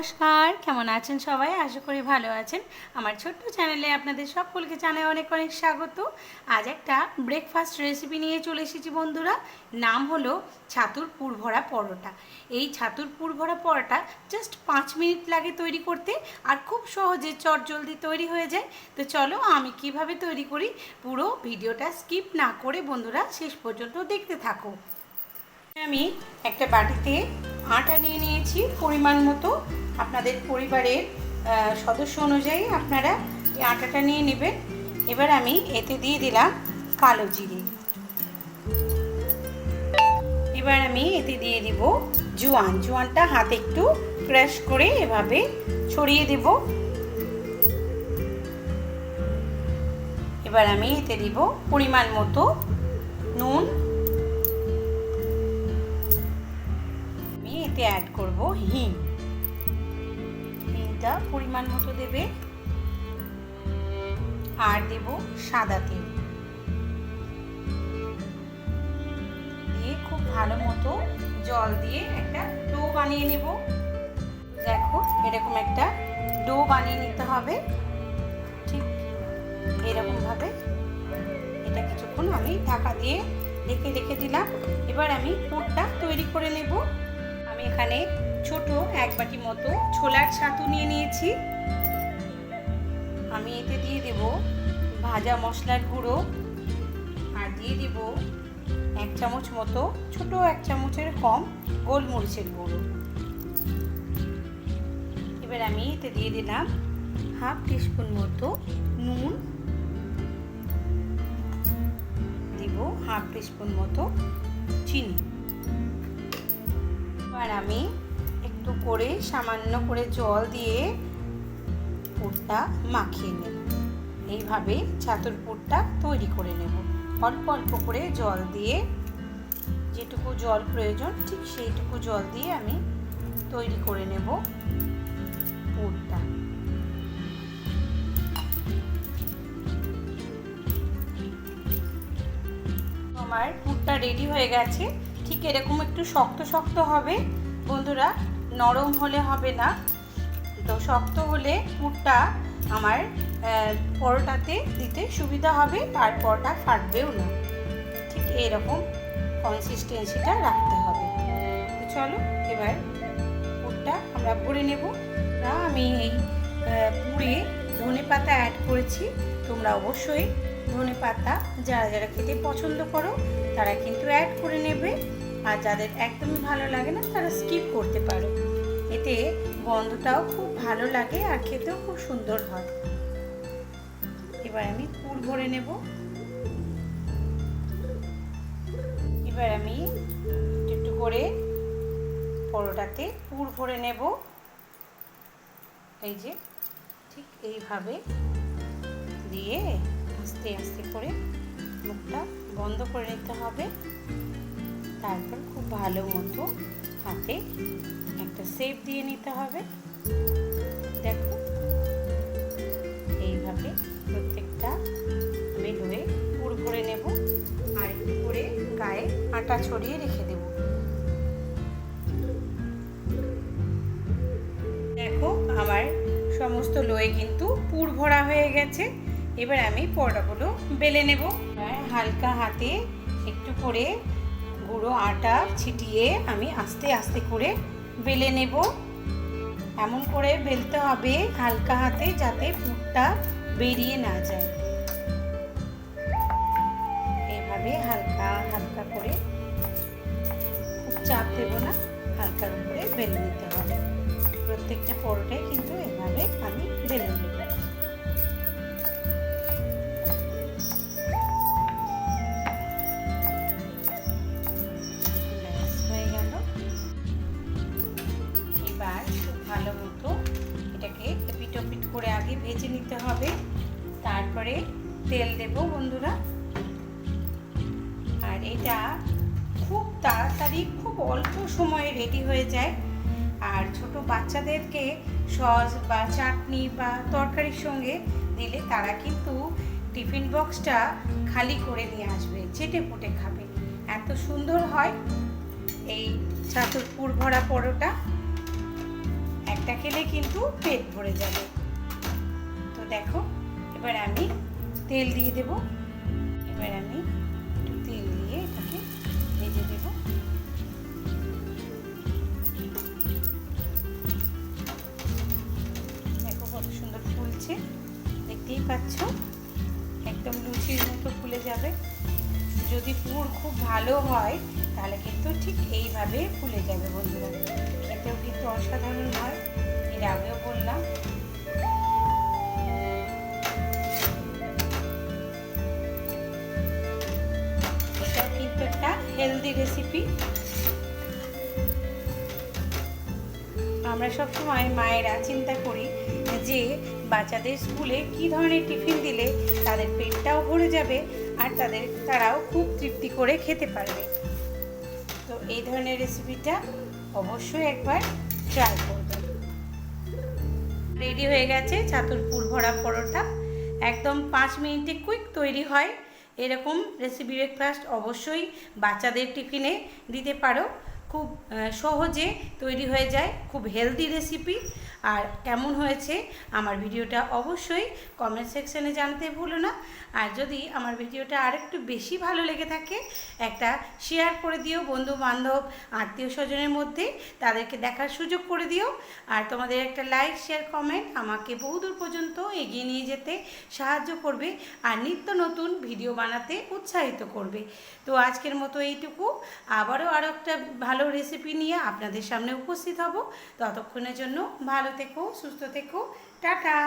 নমস্কার, কেমন আছেন সবাই? আশা করি ভালো আছেন। আমার ছোট্ট চ্যানেলে আপনাদের সকলকে জানাই অনেক অনেক স্বাগত। আজ একটা ব্রেকফাস্ট রেসিপি নিয়ে চলে এসেছি বন্ধুরা। নাম হলো ছাতুর পুরভরা পরোটা। এই ছাতুর পুরভরা পরোটা জাস্ট পাঁচ মিনিট লাগে তৈরি করতে আর খুব সহজে চট জলদি তৈরি হয়ে যায়। তো চলো আমি কীভাবে তৈরি করি পুরো ভিডিওটা স্কিপ না করে বন্ধুরা শেষ পর্যন্ত দেখতে থাকো। আমি একটা বাটিতে আটা নিয়ে নিয়েছি পরিমাণ মতো। আপনাদের পরিবারের সদস্য অনুযায়ী আপনারা এই আটাটা নিয়ে নেবেন। এবার আমি এতে দিয়ে দিলাম কালো জিরে। এবার আমি এতে দিয়ে দিব জোয়ান। জোয়ানটা হাতে একটু ক্রাশ করে এভাবে ছড়িয়ে দেব। এবার আমি এতে দিব পরিমাণ মতো নুন। আমি এতে অ্যাড করব হিং। হিংটা পরিমাণ মতো দেবে। আর দেব সাদা তেল। দিয়ে খুব ভালো মতো জল দিয়ে একটা ডো বানিয়ে নেব। দেখো, এরকম একটা ডো বানিয়ে নিতে হবে। ঠিক এরকমভাবে এটা কিছুক্ষণ আমি ঢাকা দিয়ে রেখে রেখে দিলাম। এবার আমি পুরটা তৈরি করে নেব। আমি এখানে ছোট এক বাটি মতো ছোলার ছাতু নিয়ে নিয়েছি। আমি এতে দিয়ে দেব ভাজা মশলার গুঁড়ো আর দিয়ে দেব এক চামচ মতো, ছোট এক চামচের কম গোলমরিচের গুঁড়ো। এবার আমি এতে দিয়ে দিলাম হাফ টিস্পুন মতো নুন। দিব হাফ টিস্পুন মতো চিনি। এবার আমি একটু করে, সামান্য করে জল দিয়ে পুরটা মাখিয়ে নেব। এইভাবে ছাতুর পুরটা তৈরি করে নেব। অল্প অল্প করে জল দিয়ে যেটুকু জল প্রয়োজন, ঠিক সেইটুকু জল দিয়ে আমি তৈরি করে নেব পুরটা। আমার পুরটা রেডি হয়ে গেছে। ঠিক এরকম একটু শক্ত শক্ত হবে। বন্ধুরা নরম হলে হবে না। তো শক্ত হলে পুরটা আমার পরোটাতে দিতে সুবিধা হবে তারপরটা ফাটবেও না। ঠিক এইরকম কনসিস্টেন্সিটা রাখতে হবে। তো চলো, এবার পুরটা আমরা ভরে নেব। না, আমি এই পুরে ধনে পাতা অ্যাড করেছি। তোমরা অবশ্যই ধনে পাতা যারা যারা খেতে পছন্দ করো, তারা কিন্তু অ্যাড করে নেবে। আর যাদের একদমই ভালো লাগে না, তারা স্কিপ করতে পারো। এতে গন্ধটাও খুব ভালো লাগে আর খেতেও খুব সুন্দর হয়। এবার আমি পুর ভরে নেব। এবার আমি একটু করে পরোটাতে পুর ভরে নেব। এই যে, ঠিক এইভাবে দিয়ে আস্তে আস্তে করে মুখটা বন্ধ করে নিতে হবে। তারপর খুব ভালো মতো হাতে একটা সেপ দিয়ে নিতে হবে। দেখো, এইভাবে প্রত্যেকটা আমি রয়ে পুর ভরে নেব আর একটু করে গায়ে আটা ছড়িয়ে রেখে দেব। দেখো, আমার সমস্ত লোয়ে কিন্তু পুর ভরা হয়ে গেছে। এবার আমি পরোটাগুলো বেলে নেব। হালকা হাতে একটু করে গুঁড়ো আটা ছিটিয়ে আমি আস্তে আস্তে করে বেলে নেব। এমন করে বেলতে হবে হালকা হাতে যাতে পুরটা বেরিয়ে না যায়। এভাবে হালকা হালকা করে খুব চাপ দেবো না, হালকার উপরে বেলে নিতে হবে। প্রত্যেকটা পরোটাই কিন্তু এভাবে আমি বেলে নেব। ভেজে নিতে হবে। তারপরে তেল দেব বন্ধুরা। আর এটা খুব তাড়াতাড়ি, খুব অল্প সময়ে রেডি হয়ে যায়। আর ছোট বাচ্চাদেরকে সস বা চাটনি বা তরকারির সঙ্গে দিলে তারা কিন্তু টিফিন বক্সটা খালি করে নিয়ে আসবে চেটে পুটে খাবে। এত সুন্দর হয় এই ছাতুরপুর ভরা পরোটা। একটা খেলে কিন্তু পেট ভরে যাবে। দেখো, এবার আমি তেল দিয়ে দেব। এবার আমি তেল দিয়ে এটাকে ভেজে দেব। দেখো কত সুন্দর ফুলছে, দেখতেই পাচ্ছ? একদম লুচির মতো ফুলে যাবে। যদি পুর খুব ভালো হয়, তাহলে কিন্তু ঠিক এইভাবে ফুলে যাবে বন্ধুরা। খেতেও কিন্তু অসাধারণ হয়। এর আগেও বললাম হেলদি রেসিপি আমরা সবসময় মায়েরা চিন্তা করি যে বাচ্চাদের স্কুলে কি ধরনের টিফিন দিলে তাদের পেটটাও ভরে যাবে আর তাদের, তারাও খুব তৃপ্তি করে খেতে পারবে। তো এই ধরনের রেসিপিটা অবশ্যই একবার ট্রাই করবেন রেডি হয়ে গেছে ছাতুর পুর ভরা পরোটা। একদম পাঁচ মিনিটে কুইক তৈরি হয়। এরকম রেসিপি ব্রেকফাস্ট অবশ্যই বাচ্চাদের টিফিনে দিতে পারো। খুব সহজে তৈরি হয়ে যায়, খুব হেলদি রেসিপি আর কেমন হয়েছে আমার ভিডিওটা অবশ্যই কমেন্ট সেকশনে জানতে ভুলো না। আর যদি আমার ভিডিওটা আরেকটু বেশি ভালো লেগে থাকে, একটা শেয়ার করে দিও বন্ধু বান্ধব আত্মীয় স্বজনের মধ্যে, তাদেরকে দেখার সুযোগ করে দিও। আর তোমাদের একটা লাইক শেয়ার কমেন্ট আমাকে বহুদূর পর্যন্ত এগিয়ে নিয়ে যেতে সাহায্য করবে আর নিত্য নতুন ভিডিও বানাতে উৎসাহিত করবে। তো আজকের মতো এইটুকু। আবারও আরও একটা ভালো রেসিপি নিয়ে আপনাদের সামনে উপস্থিত হব। ততক্ষণের জন্য ভালো থেকো সুস্থ থেকো। টাটা!